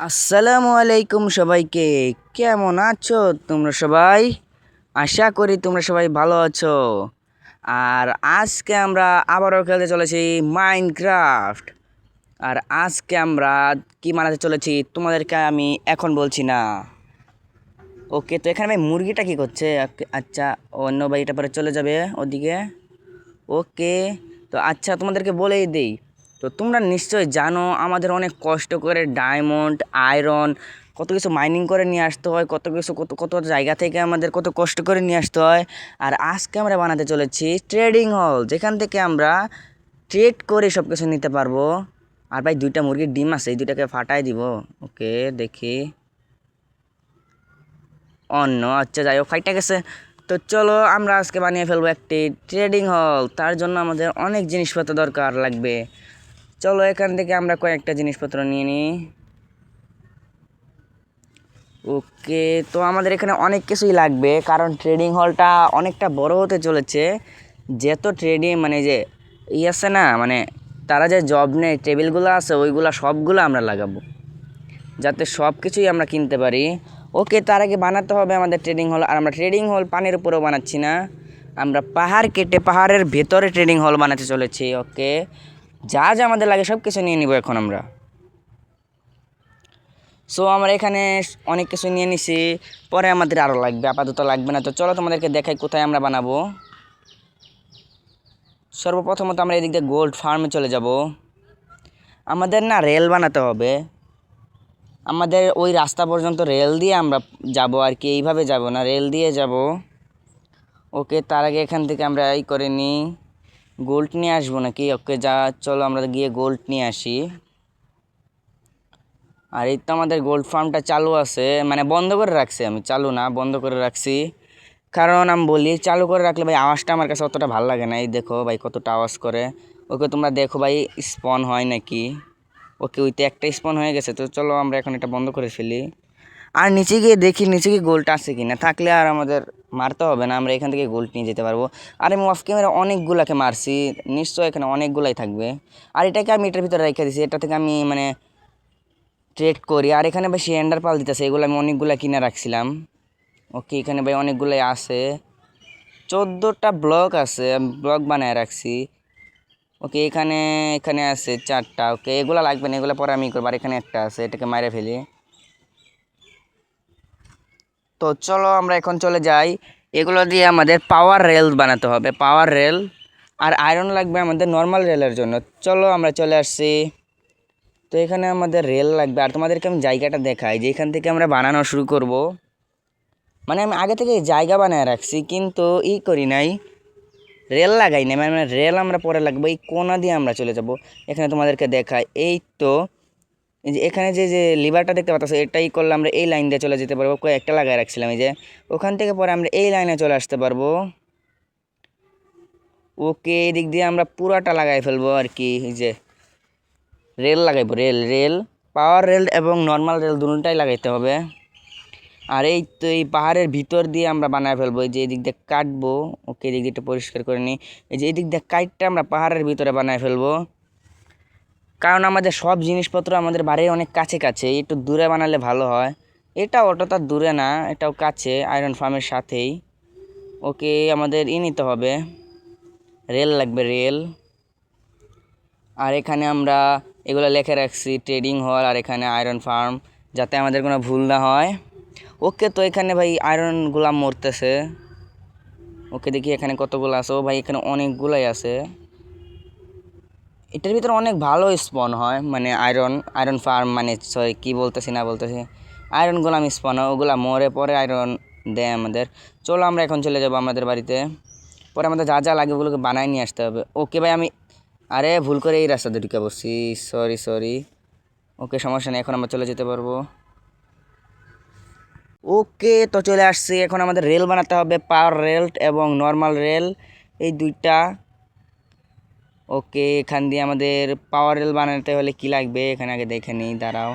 আসসালামু আলাইকুম সবাইকে। কেমন আছো তোমরা সবাই? আশা করি তোমরা সবাই ভালো আছো। আর আজকে আমরা আবারও খেলতে চলেছি মাইনক্রাফট আর আজকে আমরা কি মানাতে চলেছি তোমাদেরকে আমি এখন বলছি না। ওকে, তো এখানে ভাই মুরগিটা কী করছে? আচ্ছা অন্য ভাই এটা পরে চলে যাবে ওদিকে। ওকে, তো আচ্ছা তোমাদেরকে বলেই দিই। তো তোমরা নিশ্চয়ই জানো, আমাদের অনেক কষ্ট করে ডায়মন্ড আয়রন কত কিছু মাইনিং করে নিয়ে আসতে হয়, কত কিছু, কত কত জায়গা থেকে আমাদের কত কষ্ট করে নিয়ে আসতে হয়। আর আজকে আমরা বানাতে চলেছি ট্রেডিং হল যেখান থেকে আমরা ট্রেড করে সব কিছু নিতে পারব। আর ভাই, দুইটা মুরগির ডিম আছে, এই দুইটাকে ফাটাই দিব। ওকে, দেখি। অন্য আচ্ছা যাই হোক, ফাইটটা গেছে। তো চলো, আমরা আজকে বানিয়ে ফেলব একটি ট্রেডিং হল তার জন্য আমাদের অনেক জিনিসপত্র দরকার লাগবে। চলো এখান থেকে আমরা কয়েকটা জিনিসপত্র নিয়ে নিই। ওকে, তো আমাদের এখানে অনেক কিছুই লাগবে, কারণ ট্রেডিং হলটা অনেকটা বড় হতে চলেছে। যেত ট্রেডিং মানে যে ই আছে না মানে তারা যে জব নেয় টেবিলগুলো আছে, ওইগুলো সবগুলো আমরা লাগাবো। যাতে সব কিছুই আমরা কিনতে পারি। ওকে, তার আগে বানাতে হবে আমাদের ট্রেডিং হল আর আমরা ট্রেডিং হল পানির উপরেও বানাচ্ছি না। আমরা পাহাড় কেটে পাহাড়ের ভেতরে ট্রেডিং হল বানাতে চলেছি, ওকে। যা যা আমাদের লাগে সব কিছু নিয়ে নিব এখন আমরা। সো আমরা এখানে অনেক কিছু নিয়ে নিছি, পরে আমাদের আরও লাগবে, আপাতত লাগবে না। তো চলো তোমাদেরকে দেখাই কোথায় আমরা বানাবো। সর্বপ্রথমত আমরা এদিক দিয়ে গোল্ড ফার্মে চলে যাব। আমাদের না রেল বানাতে হবে। আমাদের ওই রাস্তা পর্যন্ত রেল দিয়ে আমরা যাব আর কি, এইভাবে যাব না রেল দিয়ে যাব। ওকে তার আগে এখান থেকে আমরা এই করে নিই। গোল্ড নিয়ে আসব নাকি? ওকে, যা, চলো আমরা গিয়ে গোল্ড নিয়ে আসি। আর এই তো আমাদের গোল্ড ফার্মটা চালু আছে। মানে বন্ধ করে রাখছি আমি, চালু না, বন্ধ করে রাখছি। কারণ আমি বলি, চালু করে রাখলে ভাই আওয়াজটা আমার কাছে অতটা ভালো লাগে না। এই দেখো ভাই কতটা আওয়াজ করে। ওকে, তোমরা দেখো ভাই স্পন হয় নাকি? ওকে, ওইতে একটা স্পন হয়ে গেছে, তো চলো আমরা এখন এটা বন্ধ করে ফেলি। আর নিচে গিয়ে দেখি, নিচে গিয়ে গোলটা আছে কি না থাকলে আর আমাদের মারতে হবে না, আমরা এখান থেকে গোল্ড নিয়ে যেতে পারব। আর আমি অফ ক্যামেরা অনেকগুলাকে মারছি, নিশ্চয়ই এখানে অনেকগুলাই থাকবে। আর এটাকে আমি এটার ভিতরে রেখে দিছি, এটা থেকে আমি মানে ট্রেড করি। আর এখানে ভাই সিলিন্ডার পাল দিতেছে, এগুলো আমি অনেকগুলো কিনে রাখছিলাম। ওকে, এখানে ভাই অনেকগুলোই আছে। চোদ্দোটা ব্লক আছে ব্লক বানায় রাখছি। ওকে, এখানে এখানে আছে চারটা, ওকে, এগুলো লাগবে না, এগুলো পরে আমি করব। আর এখানে একটা আছে, এটাকে মারে ফেলি। তো চলো আমরা এখন চলে যাই। এগুলো দিয়ে আমাদের পাওয়ার রেল বানাতে হবে পাওয়ার রেল আর আয়রন লাগবে আমাদের নর্মাল রেলের জন্য। চলো আমরা চলে আসছি। তো এখানে আমাদের রেল লাগবে। আর তোমাদেরকে আমি জায়গাটা দেখাই, যে এখান থেকে আমরা বানানো শুরু করব। মানে আমি আগে থেকে জায়গা বানায় রাখছি, কিন্তু ই করি নাই। রেল লাগাই নাই মানে রেল আমরা পরে লাগবো, এই কোনা দিয়ে আমরা চলে যাব। এখানে তোমাদেরকে দেখাই, এই তো যে এখানে যে যে লিভারটা দেখতে পাচ্ছ, এটাই করলে আমরা এই লাইন দিয়ে চলে যেতে পারব। কয়েকটা লাগায় রাখছিলাম, এই যে। ওখান থেকে পরে আমরা এই লাইনে চলে আসতে পারব। ওকে এদিক দিয়ে আমরা পুরাটা লাগাই ফেলব আর কি, এই যে। রেল লাগাইবো রেল রেল পাওয়ার রেল এবং নর্মাল রেল দুটোটাই লাগাইতে হবে। আর এই তো এই পাহাড়ের ভিতর দিয়ে আমরা বানায় ফেলব, এই যে এদিক দিয়ে কাটবো। ওকে এদিক দিয়ে একটু পরিষ্কার করে নিই। এই যে এদিক দিয়ে কাটটা আমরা পাহাড়ের ভিতরে বানায় ফেলব। কারণ আমাদের সব জিনিসপত্র আমাদের বাড়ির অনেক কাছে কাছে, একটু দূরে বানালে ভালো হয়। এটা অতটা দূরে না, এটাও কাছে আয়রন ফার্মের সাথেই। ওকে, আমাদের ই নিতে হবে। রেল লাগবে, রেল। আর এখানে আমরা এগুলো লেখে রাখছি ট্রেডিং হল আর এখানে আয়রন ফার্ম যাতে আমাদের কোনো ভুল না হয়। ওকে, তো এখানে ভাই আয়রনগুলা মরতেছে। ওকে দেখি এখানে কতগুলো আছে। ও ভাই এখানে অনেকগুলাই আছে। এটার ভিতরে অনেক ভালো স্পন হয় মানে আয়রন আয়রন ফার্ম মানে সরি কী বলতেছি না বলতেছি? আয়রনগুলো আমি স্পন হয়, ওগুলো মরে পরে আয়রন দেয় আমাদের। চলো আমরা এখন চলে যাব আমাদের বাড়িতে। পরে আমাদের যা যা লাগে ওগুলোকে বানায় নিয়ে আসতে হবে। ওকে ভাই, আমি, আরে ভুল করে এই রাস্তা দুটিকে বসছি সরি সরি ওকে, সমস্যা নেই, এখন আমরা চলে যেতে পারব। ওকে, তো চলে আসছি। এখন আমাদের রেল বানাতে হবে পাওয়ার রেল এবং নর্মাল রেল এই দুইটা। ওকে, এখান দিয়ে আমাদের পাওয়ার রেল বানাতে হলে কি লাগবে? এখানে আগে দেখে নিই, দাঁড়াও।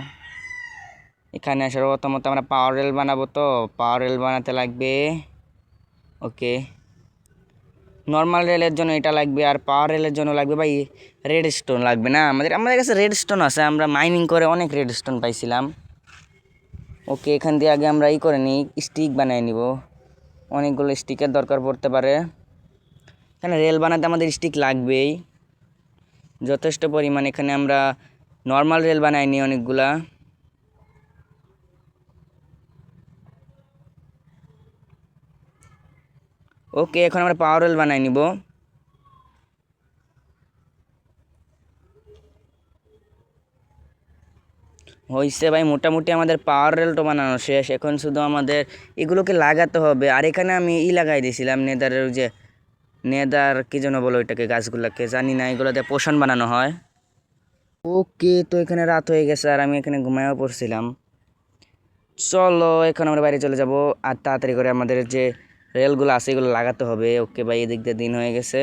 এখানে আসার প্রথমত আমরা পাওয়ার রেল বানাবো তো। পাওয়ার রেল বানাতে লাগবে, ওকে। নর্মাল রেলের জন্য এটা লাগবে, আর পাওয়ার রেলের জন্য লাগবে ভাই রেড স্টোন লাগবে না? আমাদের আমাদের কাছে রেড স্টোন আছে, আমরা মাইনিং করে অনেক রেড স্টোন পাইছিলাম। ওকে, এখান দিয়ে আগে আমরা ই করে নিই স্টিক বানিয়ে নিব। অনেকগুলো স্টিকের দরকার পড়তে পারে। এখানে রেল বানাতে আমাদের স্টিক লাগবেই। যথেষ্ট পরিমাণ এখানে আমরা নর্মাল রেল বানাই নিই অনেকগুলা। ওকে এখন আমরা পাওয়ার রেল বানাই নিব। হয়েছে ভাই, মোটামুটি আমাদের পাওয়ার রেলটা বানানো শেষ। এখন শুধু আমাদের এগুলোকে লাগাতে হবে। আর এখানে আমি ই লাগাই দিয়েছিলাম নেদারের যে নেদার, কি যেন বলো ওইটাকে গাছগুলোকে, জানি না, এগুলোতে পোষণ বানানো হয়। ওকে, তো এখানে রাত হয়ে গেছে আর আমি এখানে ঘুমায়ও পড়ছিলাম। চলো, এখন আমরা বাইরে চলে যাব আর তাড়াতাড়ি করে আমাদের যে রেলগুলো আছে, এগুলো লাগাতে হবে। ওকে, ভাই, এদিক দিয়ে দিন হয়ে গেছে।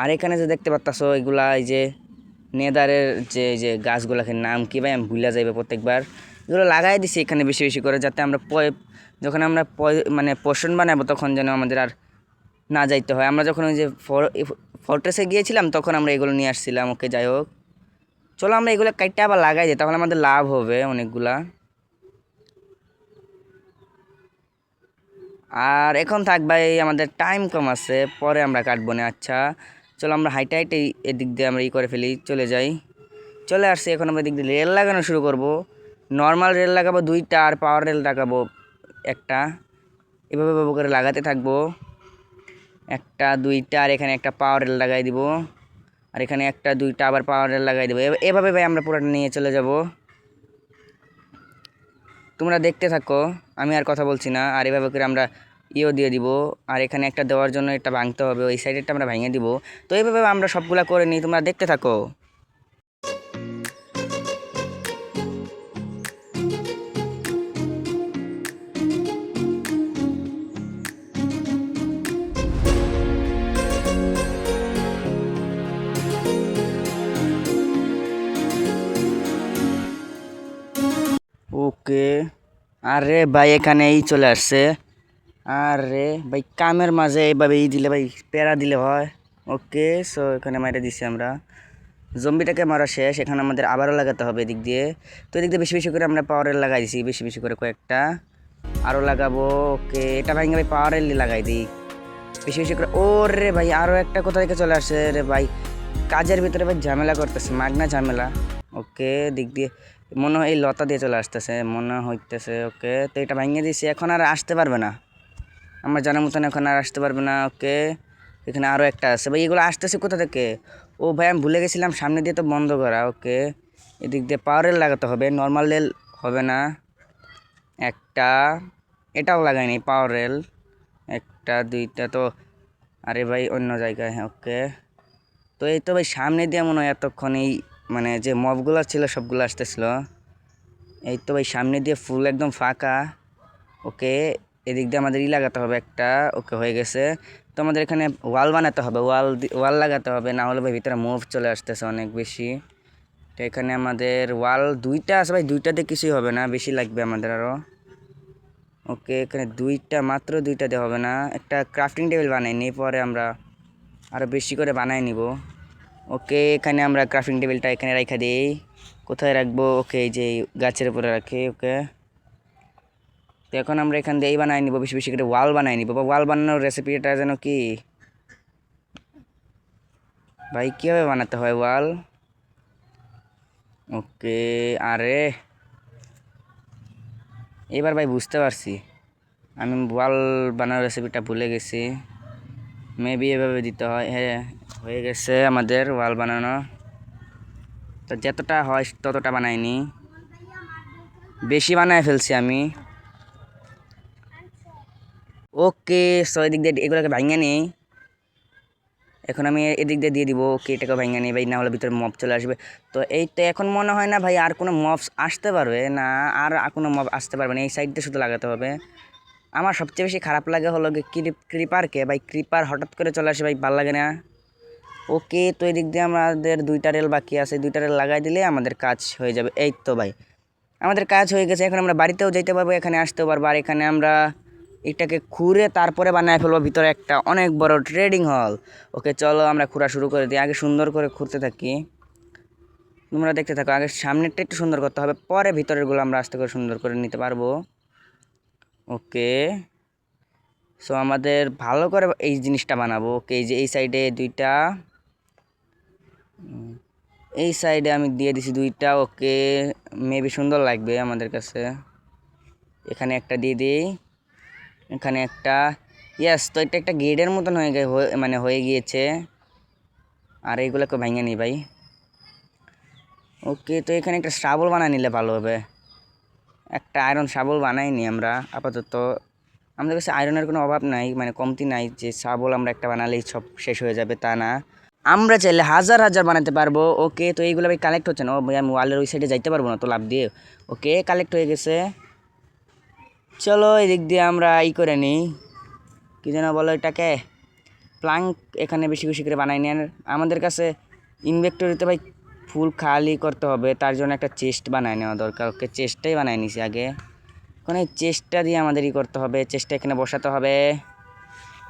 আর এখানে যে দেখতে পাচ্ছ এগুলা এই যে নেদারের যে যে গাছগুলোকে নাম কি ভাই, আমি ভুলে যাইবে প্রত্যেকবার। এগুলো লাগাই দিছি এখানে বেশি বেশি করে, যাতে আমরা যখন আমরা মানে পোষণ বানাবো তখন যেন আমাদের আর না যাইতে হয়। আমরা যখন ওই যে ফর্ট্রেসে গিয়েছিলাম তখন আমরা এগুলো নিয়ে আসছিলাম। ওকে, যাই হোক। চলো আমরা এগুলো কাইটটা আবার লাগাই দিই, তাহলে আমাদের লাভ হবে অনেকগুলা। আর এখন থাক ভাই, আমাদের টাইম কম আছে, পরে আমরা কাটবো না আচ্ছা। চলো আমরা হাইটে হাইটে এদিক দিয়ে আমরা ই করে ফেলি, চলে যাই। চলে আসছি, এখন আমরা এদিক দিয়ে রেল লাগানো শুরু করব। নর্মাল রেল লাগাবো দুইটা আর পাওয়ার রেল লাগাবো। একটা, এভাবে এভাবে করে লাগাতে থাকব। একটা, দুইটা, আর এখানে একটা পাওয়ার রেল লাগাই দিব। আর এখানে একটা, দুইটা আবার পাওয়ার রেল লাগাই দেবো। এভাবে ভাই আমরা পুরোটা নিয়ে চলে যাব। তোমরা দেখতে থাকো, আমি আর কথা বলছি না। আর এভাবে করে আমরা ইও দিয়ে দিব। আর এখানে একটা দেওয়ার জন্য এটা ভাঙতে হবে, ওই সাইডেরটা আমরা ভেঙে দিব। তো এইভাবে আমরা সবগুলা করে নিই, তোমরা দেখতে থাকো। ওকে। আরে ভাই এখানে এই চলে আসছে। আরে ভাই, কামের মাঝে এইভাবে ই দিলে ভাই, প্যারা দিলে হয়। ওকে সো এখানে মাইরে দিছি আমরা। জম্বিটাকে মারা শেষ, এখানে আমাদের আবারও লাগাতে হবে এদিক দিয়ে। তো এদিক দিয়ে বেশি বেশি করে আমরা পাওয়ারের লাগাই দিছি, বেশি বেশি করে কয়েকটা। আরও লাগাবো, ওকে। এটা ভাই ভাই পাওয়ারের লাগাই দিই। বেশি বেশি করে ও রে ভাই আরও একটা কোথা থেকে চলে আসছে রে ভাই। কাজের ভিতরে ভাই ঝামেলা করতেছে মাগনা ঝামেলা। ওকে, দিক দিয়ে। মনে হয় এই লতা দিয়ে চলে আসতেছে, মনে হইতেছে, ওকে। তো এটা ভাঙিয়ে দিয়েছি, এখন আর আসতে পারবে না। আমার জানার মতন এখন আর আসতে পারবে না, ওকে। এখানে আরও একটা আছে। ভাই, এগুলো আসতেছে কোথা থেকে? ও ভাই, আমি ভুলে গেছিলাম, সামনে দিয়ে তো বন্ধ করা, ওকে। এদিক দিয়ে পাওয়ার রেল লাগাতে হবে, নর্মাল রেল হবে না। একটা, এটাও লাগাইনি পাওয়ার রেল। একটা, দুইটা, তো আরে ভাই, অন্য জায়গায় হ্যাঁ ওকে। তো এই তো ভাই, সামনে দিয়ে মনে হয় এতক্ষণ এই মানে যে মবগুলো ছিল, সবগুলো আসতেছিল। এই তো ভাই, সামনে দিয়ে ফুল একদম ফাঁকা। ওকে, এদিক দিয়ে আমাদের ই লাগাতে হবে একটা। ওকে, হয়ে গেছে। তো আমাদের এখানে ওয়াল বানাতে হবে। ওয়াল ওয়াল লাগাতে হবে, না হলে ভাই ভিতরে মুভ চলে আসতেছে অনেক বেশি। তো এখানে আমাদের ওয়াল দুইটা আছে ভাই দুইটাতে কিছুই হবে না, বেশি লাগবে আমাদের আরও ওকে, এখানে দুইটা মাত্র, দুইটা দিয়ে হবে না। একটা ক্রাফটিং টেবিল বানাই নিই পরে আমরা আরও বেশি করে বানাই নিব। ওকে, এখানে আমরা ক্রাফটিং টেবিলটা এখানে রেখে দিই। কোথায় রাখব? ওকে, এই যে গাছের উপরে রাখি, ওকে। তো এখন আমরা এখান দিয়ে এই বানাই নিব, বেশি বেশি করে ওয়াল বানাই নিব। বা ওয়াল বানানোর রেসিপিটা যেন কি? ভাই, কীভাবে বানাতে হয় ওয়াল? ওকে, আরে। এবার ভাই বুঝতে পারছি। আমি ওয়াল বানানোর রেসিপিটা ভুলে গেছি। মেবি এভাবে দিতে হয় হ্যাঁ। হয়ে গেছে আমাদের ওয়াল বানানো। তো যতটা হয় ততটা বানাইনি। বেশি বানায় ফেলছি আমি। ওকে সো এদিক দিয়ে এগুলোকে ভাঙিয়ে নেই। এখন আমি এদিক দিয়ে দিয়ে দিব। ওকে এটাকে ভাঙিয়ে নেই ভাই না হলে ভিতরে মপ চলে আসবে। তো এই তো এখন মনে হয় না ভাই আর কোনো মপস আসতে পারবে। না, আর কোনো মপ আসতে পারবে না। এই সাইডটা শুধু লাগাতে হবে। আমার সবচেয়ে বেশি খারাপ লাগে হলো ক্রিপারকে ভাই ক্রিপার হঠাৎ করে চলে আসে ভাই, ভালো লাগে না। ওকে তো এদিক দিয়ে আমাদের দুইটা রেল বাকি আছে, দুইটা রেল লাগাই দিলে আমাদের কাজ হয়ে যাবে। এই তো ভাই, আমাদের কাজ হয়ে গেছে। এখন আমরা বাড়িতেও যেতে পারব, এখানে আসতেও পারব। আর এখানে আমরা এটাকে খুঁড়ে তারপরে বানায় ফেলব ভিতরে একটা অনেক বড় ট্রেডিং হল ওকে, চলো আমরা খুঁড়া শুরু করে দিই। আগে সুন্দর করে খুঁড়তে থাকি। তোমরা দেখতে থাকো, আগে সামনেরটা একটু সুন্দর করতে হবে। পরে ভিতরেরগুলো আমরা আস্তে করে সুন্দর করে নিতে পারব। ওকে সো আমাদের ভালো করে এই জিনিসটা বানাবো। ওকে, এই যে এই সাইডে দুইটা এই সাইডে আমি দিয়ে দিছি দুইটা, ওকে মেবি সুন্দর লাগবে আমাদের কাছে। এখানে একটা দিয়ে দিই, এখানে একটা। ইয়াস তো এটা একটা গেটের মতন হয়ে গে মানে হয়ে গিয়েছে। আর এইগুলোকে ভেঙে নিই ভাই। ওকে, তো এখানে একটা শাবল বানায় নিলে ভালো হবে। একটা আয়রন শাবল বানাইনি আমরা, আপাতত। আমাদের কাছে আয়রনের কোনো অভাব নাই মানে কমতি নাই যে শাবল আমরা একটা বানালেই সব শেষ হয়ে যাবে, তা না। আমরা চাইলে হাজার হাজার বানাতে পারব। ওকে, তো এইগুলো ভাই কালেক্ট হচ্ছে না। ও ভাই আমি ওয়ালের ওই সাইডে যাইতে পারব না, তো লাভ দিয়ে। ওকে কালেক্ট হয়ে গেছে। চলো, এদিক দিয়ে আমরা ই করে নিই। কী যেন বলো এটাকে প্লাঙ্ক এখানে বেশি বেশি করে বানাই নেন আমাদের কাছে ইনভেক্টরিতে ভাই ফুল খালি করতে হবে। তার জন্য একটা চেস্ট বানায় নেওয়া দরকার। ওকে চেস্টটাই বানাই নিছি আগে। এখন এই চেস্টটা দিয়ে আমাদের ই করতে হবে। চেষ্টা এখানে বসাতে হবে।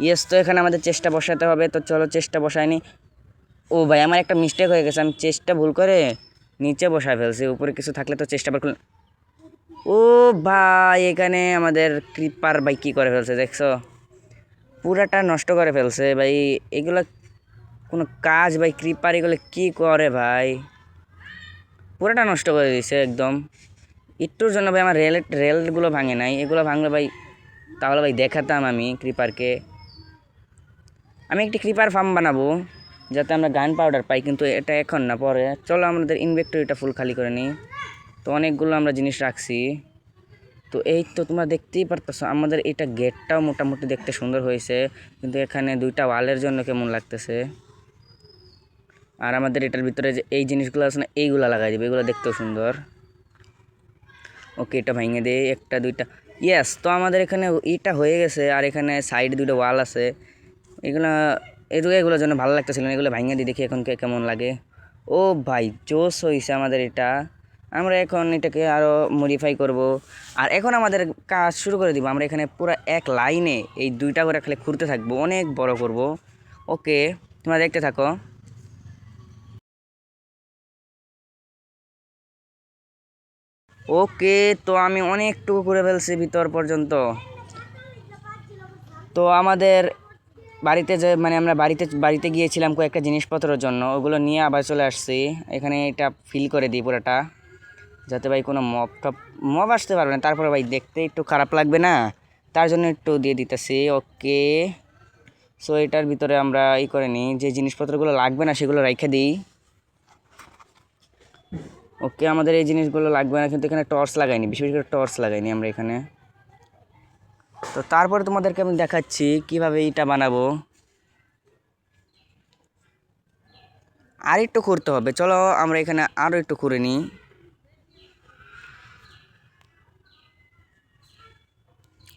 ইয়েস তো এখানে আমাদের চেষ্টা বসাতে হবে। তো চলো চেষ্টা বসায়নি ও ভাই, আমার একটা মিস্টেক হয়ে গেছে, আমি চেষ্টা ভুল করে নিচে বসায় ফেলছি, উপরে কিছু থাকলে তো চেষ্টা খুলে ও ভাই, এখানে আমাদের ক্রিপার ভাই কী করে ফেলছে দেখছ? পুরাটা নষ্ট করে ফেলছে ভাই, এগুলো কোনো কাজ ভাই ক্রিপার এগুলো কী করে ভাই? পুরাটা নষ্ট করে দিয়েছে একদম। একটুর জন্য ভাই, আমার রেল রেলগুলো ভাঙে নাই, এগুলো ভাঙলে ভাই, তাহলে ভাই দেখাতাম আমি ক্রিপারকে আমি একটি ক্রিপার ফার্ম বানাবো। যাতে আমরা গান পাউডার পাই, কিন্তু এটা এখন না, পরে। চলো আমাদের ইনভেক্টরিটা ফুল খালি করে নিই। তো অনেকগুলো আমরা জিনিস রাখছি। তো এই তো তোমরা দেখতেই পারতেছো, আমাদের এটা গেটটাও মোটামুটি দেখতে সুন্দর হয়েছে। কিন্তু এখানে দুইটা ওয়ালের জন্য কেমন লাগতেছে? আর আমাদের এটার ভিতরে যে এই জিনিসগুলো আছে না, এইগুলো লাগাই দেবে, এগুলো দেখতেও সুন্দর। ওকে, এটা ভেঙে দে, একটা, দুইটা। ইয়েস তো আমাদের এখানে এটা হয়ে গেছে, আর এখানে সাইডে দুটো ওয়াল আছে। এগুলো এগুলো এগুলোর জন্য ভালো লাগতেছিল না, এগুলো ভেঙে দিয়ে দেখি এখন কেমন লাগে। ও ভাই জোস হয়েছে আমাদের এটা। আমরা এখন এটাকে আরও মডিফাই করব। আর এখন আমাদের কাজ শুরু করে দিব, আমরা এখানে পুরো এক লাইনে এই দুইটা করে খালি খুঁড়তে থাকব, অনেক বড় করব। ওকে, তোমরা দেখতে থাকো। ওকে, তো আমি অনেকটুকু করে ফেলছি ভিতর পর্যন্ত। তো আমাদের বাড়িতে যে মানে আমরা বাড়িতে বাড়িতে গিয়েছিলাম কয়েকটা জিনিসপত্রের জন্য, ওগুলো নিয়ে আবার চলে আসছি। এখানে এটা ফিল করে দিই পুরোটা, যাতে ভাই কোনো মপ টপ মব আসতে পারবে না। তারপরে ভাই দেখতে একটু খারাপ লাগবে না? তার জন্য একটু দিয়ে দিতেছি, ওকে। সো এটার ভিতরে আমরা ই করে নিই, যে জিনিসপত্রগুলো লাগবে না সেগুলো রেখে দিই। ওকে, আমাদের এই জিনিসগুলো লাগবে না, কিন্তু এখানে টর্চ লাগাইনি বেশি বেশি করে টর্চ লাগাইনি আমরা এখানে। তো তারপরে তোমাদেরকে আমি দেখাচ্ছি কীভাবে এটা বানাবো। আর একটু করতে হবে। চলো আমরা এখানে আরও একটু করে নিই।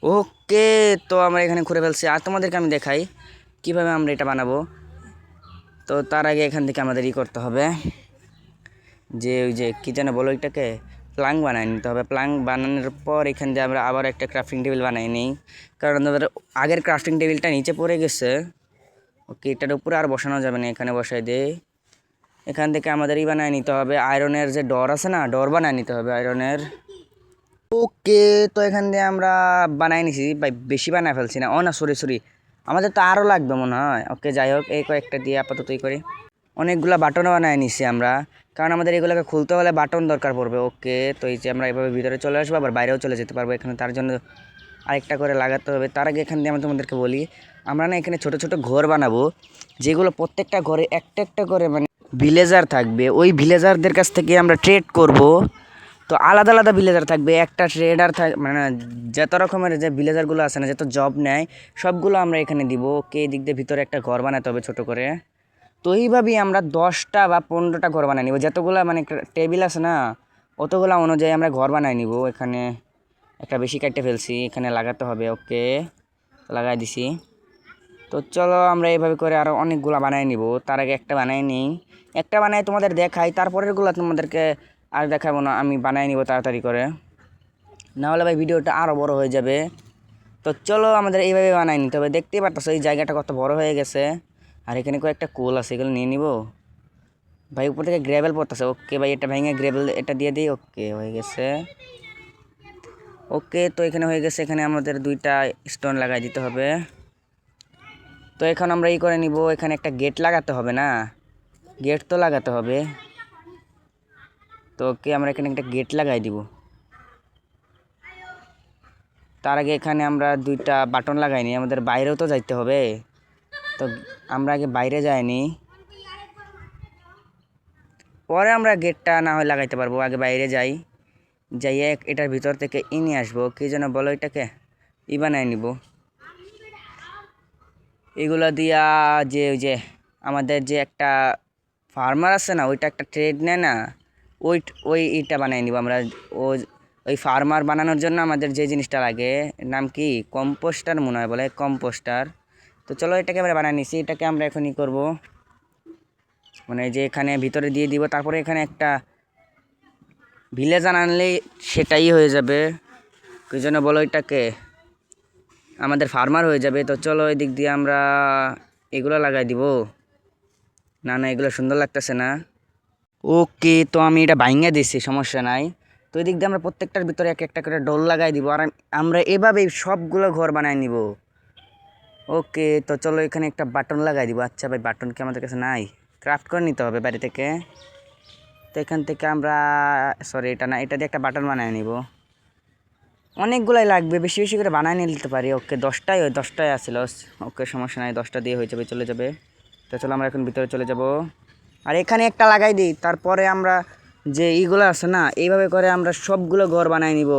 ওকে, তো আমরা এখানে ঘুরে ফেলছি। আর তোমাদেরকে আমি দেখাই কীভাবে আমরা এটা বানাবো। তো তার আগে এখান থেকে আমাদের ই করতে হবে। যে ওই যে কী যেন বলো এটাকে প্লাং বানাই নিতে হবে। প্লাং বানানোর পর এখান দিয়ে আমরা আবার একটা ক্রাফটিং টেবিল বানাই নিই। কারণ আমাদের আগের ক্রাফটিং টেবিলটা নিচে পড়ে গেছে। ওকে এটার উপরে আর বসানো যাবে না, এখানে বসাই দে। এখান থেকে আমাদের ই বানায় নিতে হবে। আয়রনের যে ডর আছে না ডর বানায় নিতে হবে আয়রনের ওকে তো এখান দিয়ে আমরা বানাই নিছি। বেশি বানায় ফেলছি না। ও না সরি সরি আমাদের তো আরও লাগবে মনে হয়। ওকে যাই হোক, এই কয়েকটা দিয়ে আপাতত ই করি। অনেকগুলো বাটনও বানায় নিছি আমরা। কারণ আমাদের এগুলোকে খুলতে হলে বাটন দরকার পড়বে। ওকে, তো এই যে আমরা এভাবে ভিতরে চলে আসব, আবার বাইরেও চলে যেতে পারব। এখানে তার জন্য আরেকটা করে লাগাতে হবে। তার আগে এখান দিয়ে আমি তোমাদেরকে বলি, আমরা না এখানে ছোট ছোট ঘর বানাবো, যেগুলো প্রত্যেকটা ঘরে একটা একটা করে মানে ভিলেজার থাকবে। ওই ভিলেজারদের কাছ থেকে আমরা ট্রেড করব। তো আলাদা আলাদা ভিলেজার থাকবে। একটা ট্রেডার থাক মানে যত রকমের যে ভিলেজারগুলো আছে না, যত জব নেয়, সবগুলো আমরা এখানে দিব। ওকে এই দিক দিয়ে ভিতরে একটা ঘর বানাতে হবে ছোট করে। তো এইভাবেই আমরা দশটা বা পনেরোটা ঘর বানাই নিব। যতগুলো মানে টেবিল আছে না, অতগুলো অনুযায়ী আমরা ঘর বানাই নিব। এখানে একটা বেশি কাটতে ফেলছি, এখানে লাগাতে হবে, ওকে। লাগাই দিছি। তো চলো আমরা এইভাবে করে আরও অনেকগুলো বানাই নিব। তার আগে একটা বানাই নিই। একটা বানাই তোমাদের দেখাই, তারপরেরগুলো তোমাদেরকে আর দেখাবো না, আমি বানাই নিব তাড়াতাড়ি করে। না হলে ভাই ভিডিওটা আরও বড় হয়ে যাবে। তো চলো আমাদের এইভাবে বানাই নিতে হবে। দেখতেই পারতেছো এই জায়গাটা কত বড় হয়ে গেছে। আর এখানে কয়েকটা কোল আছে, এগুলো নিয়ে নিব। ভাই, উপর থেকে গ্রেভেল পড়তেছে। ওকে ভাই, এটা ভেঙে গ্রেভেল এটা দিয়ে দিই। ওকে, হয়ে গেছে। ওকে, তো এখানে হয়ে গেছে, এখানে আমাদের দুইটা স্টোন লাগাই দিতে হবে। তো এখন আমরা ই করে নিব, এখানে একটা গেট লাগাতে হবে না? গেট তো লাগাতে হবে। তো ওকে, আমরা এখানে একটা গেট লাগাই দিব। তার আগে এখানে আমরা দুইটা বাটন লাগাই লাগাইনি, আমাদের বাইরেও তো যাইতে হবে। তো আমরা আগে বাইরে যাইনি। পরে আমরা গেটটা না হয় লাগাইতে পারব, আগে বাইরে যাই। যাইয়ে এটার ভিতর থেকে ই নিয়ে আসব, কী যেন বলো এটাকে ই বানায় নিব। এগুলো দিয়া যে ওই যে আমাদের যে একটা ফার্মার আছে না, ওইটা একটা ট্রেড নেয় না, ওই ওই ইটা বানাই নিব আমরা। ও ওই ফার্মার বানানোর জন্য আমাদের যে জিনিসটা লাগে নাম কি? কম্পোস্টার মনে হয় বলে, কম্পোস্টার। তো চলো এটাকে আমরা বানিয়ে নিছি, এটাকে আমরা এখন ই করব। মানে যে এখানে ভিতরে দিয়ে দিব, তারপরে এখানে একটা ভিলেজ আনলেই সেটাই হয়ে যাবে। কী জন্য বলো এটাকে? আমাদের ফার্মার হয়ে যাবে, তো চলো এই দিক দিয়ে আমরা এগুলো লাগাই দিব। না না, এগুলো সুন্দর লাগতেছে না। ওকে, তো আমি এটা ভাঙিয়ে দিছি, সমস্যা নাই। তো এই দিক দিয়ে আমরা প্রত্যেকটার ভিতরে এক একটা করে ডোল লাগাই দিব, আর আমরা এভাবেই সবগুলো ঘর বানাই নিব। ওকে, তো চলো এখানে একটা বাটন লাগাই দিব। আচ্ছা ভাই, বাটন কি আমাদের কাছে নাই? ক্রাফট করে নিতে হবে বাড়ি থেকে। তো এখান থেকে আমরা সরি এটা না, এটা দিয়ে একটা বাটন বানিয়ে নিব। অনেকগুলাই লাগবে, বেশি বেশি করে বানিয়ে নিতে পারি। ওকে, দশটাই ওই দশটাই আসছিল ওকে, সমস্যা নাই, দশটা দিয়ে হয়ে যাবে, চলে যাবে। তো চলো আমরা এখন ভিতরে চলে যাব। আর এখানে একটা লাগাই দিই, তারপরে আমরা যে ইগুলো আছে না, এইভাবে করে আমরা সবগুলো ঘর বানাই নিব।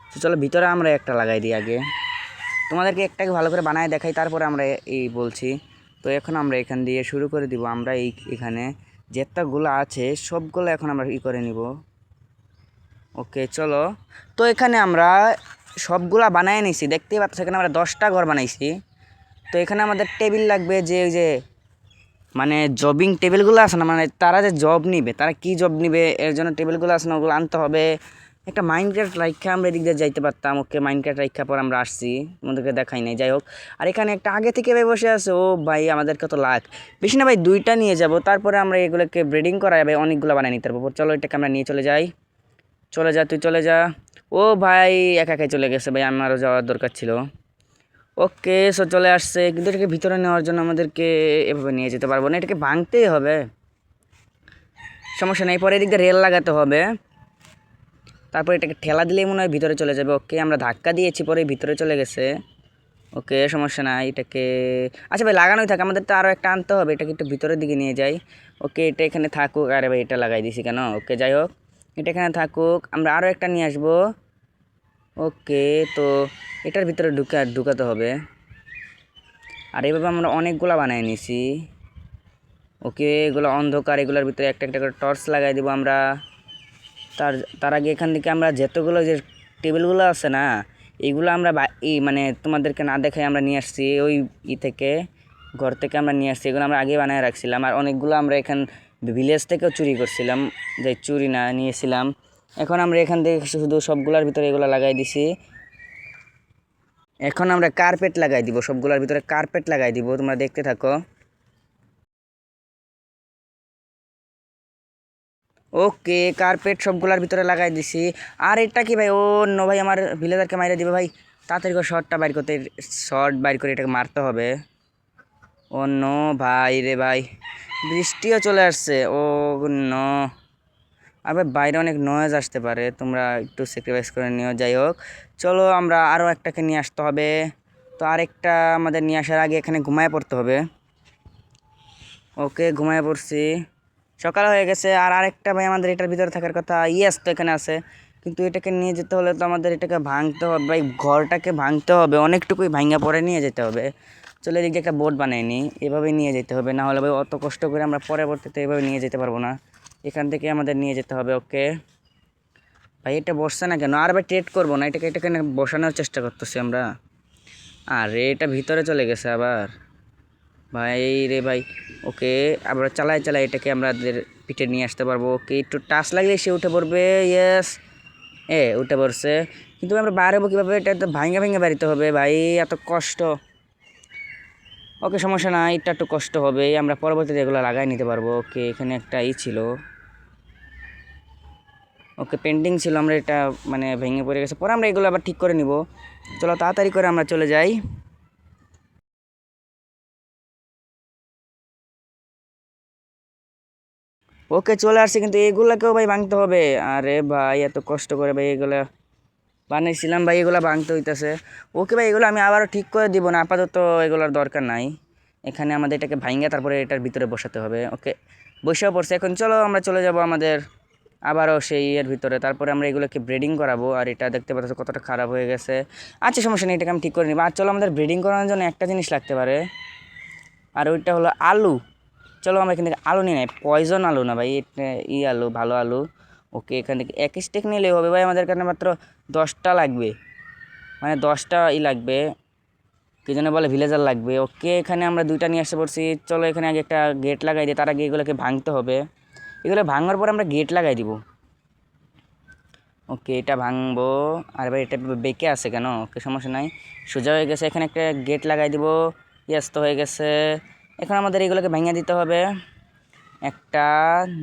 তো চলো ভিতরে আমরা একটা লাগাই দিই আগে। তোমাদেরকে একটাকে ভালো করে বানায় দেখাই, তারপরে আমরা এই বলছি। তো এখন আমরা এখান দিয়ে শুরু করে দিব। আমরা এই এখানে যেটাগুলো আছে, সবগুলো এখন আমরা ই করে নিব। ওকে, চলো। তো এখানে আমরা সবগুলা বানায় নিছি। দেখতেই পাচ্ছ, এখানে আমরা দশটা ঘর বানাইছি। তো এখানে আমাদের টেবিল লাগবে যে, ওই যে মানে জবিং টেবিলগুলো আছে না মানে তারা যে জব নিবে, তারা কি জব নিবে, এর জন্য টেবিলগুলো আছে না, ওগুলো আনতে হবে। একটা মাইন্ড ক্রাফট রাইখা আমরা এদিক দিয়ে যাইতে পারতাম। ওকে মাইন্ড ক্রাফট রাইখা পর আমরা আসছি। আমাদেরকে দেখাই নাই, যাই হোক। আর এখানে একটা আগে থেকে ভাই বসে আছে। ও ভাই, আমাদেরকে তো লাখ বেশি না ভাই, দুইটা নিয়ে যাব। তারপরে আমরা এগুলোকে ব্রিডিং করা ভাই, অনেকগুলো বানিয়ে নিতে পারব। চলো, এটাকে আমরা নিয়ে চলে যাই। চলে যা, তুই চলে যা। ও ভাই, একা একাই চলে গেছে ভাই আমারও যাওয়ার দরকার ছিল। ওকে, সো চলে আসছে। কিন্তু এটাকে ভিতরে নেওয়ার জন্য আমাদেরকে এভাবে নিয়ে যেতে পারব না। এটাকে ভাঙতেই হবে। সমস্যা নেই, পরে এদিকে রেল লাগাতে হবে। তারপর এটাকে ঠেলা দিলেই মনে হয় ভিতরে চলে যাবে। ওকে, আমরা ধাক্কা দিয়েছি পরে ভিতরে চলে গেছে। ওকে, সমস্যা নাই, এটাকে আচ্ছা ভাই, লাগানোই থাকে, আমাদের তো আরও একটা আনতে হবে, এটাকে একটু ভিতরের দিকে নিয়ে যাই। ওকে, এটা এখানে থাকুক, আরে ভাই, এটা লাগাই দিছি কেন? ওকে, যাই হোক, এটা এখানে থাকুক, আমরা আরও একটা নিয়ে আসব। ওকে, তো এটার ভিতরে ঢুকা, ঢুকাতে হবে। আর এইভাবে আমরা অনেকগুলো বানিয়ে নিছি। ওকে, এগুলো অন্ধকার, এগুলোর ভিতরে একটা একটা করে টর্চ লাগাই দেবো আমরা। তার তার আগে এখান থেকে আমরা যতগুলো যে টেবিলগুলো আছে না, এইগুলো আমরা এই মানে তোমাদেরকে না দেখাই আমরা নিয়ে আসছি, ওই ই থেকে, ঘর থেকে আমরা নিয়ে আসছি, এগুলো আমরা আগে বানিয়ে রাখছিলাম। আর অনেকগুলো আমরা এখান ভিলেজ থেকেও চুরি করছিলাম, যে চুরি না নিয়েছিলাম। এখন আমরা এখান থেকে শুধু সবগুলোর ভিতরে এগুলো লাগাই দিছি। এখন আমরা কার্পেট লাগাই দিব, সবগুলোর ভিতরে কার্পেট লাগাই দিব, তোমরা দেখতে থাকো। ওকে কার্পেট সবগুলার ভিতরে লাগাই দিছি। আর এটা কি ভাই? ও নো ভাই আমার ভিলেজারকে মাইরে দিবে ভাই। তাড়াতাড়ি করে শর্টটা বাইর করতে শর্ট বাইর করে এটাকে মারতে হবে। ও নো ভাই রে ভাই। বৃষ্টিও চলে আসছে। ও নো আর ভাই, বাইরে অনেক নয়েজ আসতে পারে। তোমরা একটু স্যাক্রিফাইস করে নিও। যাই হোক, চলো আমরা আরও একটাকে নিয়ে আসতে হবে। তো আরেকটা আমাদের নিয়ে আসার আগে এখানে ঘুমায় পড়তে হবে। ওকে, ঘুমায় পড়ছি। সকাল হয়ে গেছে আর আরেকটা ভাই আমাদের এটার ভিতরে থাকার কথা, ইয়েস তো এখানে আছে। কিন্তু এটাকে নিয়ে যেতে হলে তো আমাদের এটাকে ভাঙতে হবে, ভাই ঘরটাকে ভাঙতে হবে, অনেকটুকুই ভাঙা পরে নিয়ে যেতে হবে। চলে এদিকে একটা বোর্ড বানাই নি এভাবে নিয়ে যেতে হবে, না হলে ভাই অত কষ্ট করে আমরা পরবর্তীতে এভাবে নিয়ে যেতে পারব না। এখান থেকে আমাদের নিয়ে যেতে হবে, ওকে। ভাই এটা বসছে না কেন? আর ভাই ট্রেড করব না, এটাকে এটাকে বসানোর চেষ্টা করতেছি আমরা। আর এটা ভিতরে চলে গেছে আবার। ভাই রে ভাই, ওকে আমরা চালাই চালাই এটাকে আমাদের পিঠে নিয়ে আসতে পারব। ওকে একটু টাচ লাগলে সে উঠে পড়বে ইয়েস এ, উঠে পড়ছে। কিন্তু আমরা বাইরে কীভাবে? এটা তো ভাঙে, ভেঙে বাড়িতে হবে ভাই, এত কষ্ট। ওকে সমস্যা নাই, এটা একটু কষ্ট হবে। আমরা পরবর্তীতে এগুলো লাগাই নিতে পারব। ওকে, এখানে একটা ই ছিল। ওকে পেন্টিং ছিল। আমরা এটা মানে ভেঙে পড়ে গেছে। পরে আমরা এগুলো আবার ঠিক করে নিব। চলো, তাড়াতাড়ি করে আমরা চলে যাই। ওকে চলে আসছে, কিন্তু এগুলাকেও ভাই ভাঙতে হবে। আরে ভাই, এত কষ্ট করে ভাই এগুলা বানাইছিলাম ভাই, এগুলো ভাঙতে হইতেছে। ওকে ভাই, এগুলো আমি আবারও ঠিক করে দিব না, আপাতত এগুলোর দরকার নাই। এখানে আমাদের এটাকে ভাঙে তারপরে এটার ভিতরে বসাতে হবে, ওকে? বসেও পড়ছে, এখন চলো আমরা চলে যাব আমাদের আবারও সেই ইয়ের ভিতরে। তারপরে আমরা এগুলোকে ব্রিডিং করাবো, আর এটা দেখতে পাচ্ছ কতটা খারাপ হয়ে গেছে। আচ্ছা সমস্যা নেই, এটাকে আমি ঠিক করে নিব। আর চলো আমাদের ব্রিডিং করানোর জন্য একটা জিনিস লাগতে পারে, আর ওইটা হলো আলু। চলো আমরা এখান থেকে আলু নিয়ে নেই। পয়জন আলু না ভাই ই আলু, ভালো আলু। ওকে, এখান থেকে এক স্টেক নিলেই হবে ভাই আমাদের এখানে মাত্র দশটা লাগবে। মানে দশটা ই লাগবে, কি যেন বলে ভিলেজার লাগবে। ওকে, এখানে আমরা দুইটা নিয়ে আসতে পড়ছি চলো এখানে আগে একটা গেট লাগাই দিই, তার আগে এগুলোকে ভাঙতে হবে। এগুলো ভাঙার পর আমরা গেট লাগাই দিব। ওকে, এটা ভাঙবো। আর ভাই, এটা বেঁকে আছে কেন? ওকে, সমস্যা নাই। সোজা হয়ে গেছে, এখানে একটা গেট লাগাই দিব। ব্যস্ত হয়ে গেছে। এখন আমাদের এগুলোকে ভেঙে দিতে হবে। একটা,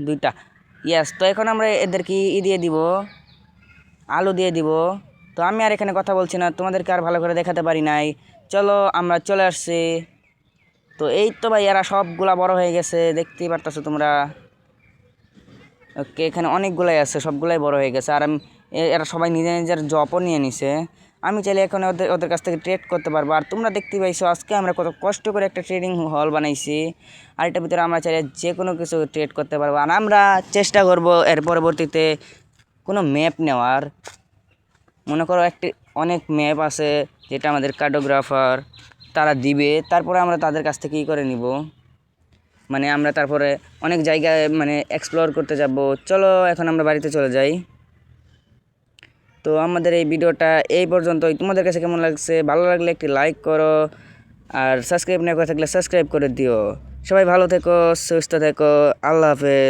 দুইটা। ইয়াস তো এখন আমরা এদেরকে ই দিয়ে দিব। আলু দিয়ে দিব। তো আমি আর এখানে কথা বলছি না, তোমাদেরকে আর ভালো করে দেখাতে পারি নাই। চলো, আমরা চলে আসছি। তো এই তো ভাই, এরা সবগুলা বড় হয়ে গেছে, দেখতেই পারতেছো তোমরা। ওকে, এখানে অনেকগুলাই আছে, সবগুলাই বড় হয়ে গেছে। আর আমি এরা সবাই নিজের নিজের জবও নিয়ে নিছে। আমি চাইলে এখন ওদের ওদের কাছ থেকে ট্রেড করতে পারব। আর তোমরা দেখতে পাইছো, আজকে আমরা কত কষ্ট করে একটা ট্রেডিং হল বানাইছি। আর এটার ভিতরে আমরা চাইলে যে কোনো কিছু ট্রেড করতে পারব। আর আমরা চেষ্টা করব এর পরবর্তীতে কোনো ম্যাপ নেওয়ার। মনে করো একটি অনেক ম্যাপ আছে, যেটা আমাদের কার্টোগ্রাফার তারা দিবে। তারপরে আমরা তাদের কাছ থেকে ই করে নিব। মানে আমরা তারপরে অনেক জায়গায় মানে এক্সপ্লোর করতে যাব। চলো, এখন আমরা বাড়িতে চলে যাই। তো আমাদের এই ভিডিওটা এই পর্যন্তই। তোমাদের কাছে কেমন লাগছে? ভালো লাগলে একটি লাইক করো আর সাবস্ক্রাইব না করে থাকলে সাবস্ক্রাইব করে দিও। সবাই ভালো থেকো, সুস্থ থেকো, আল্লাহ হাফেজ।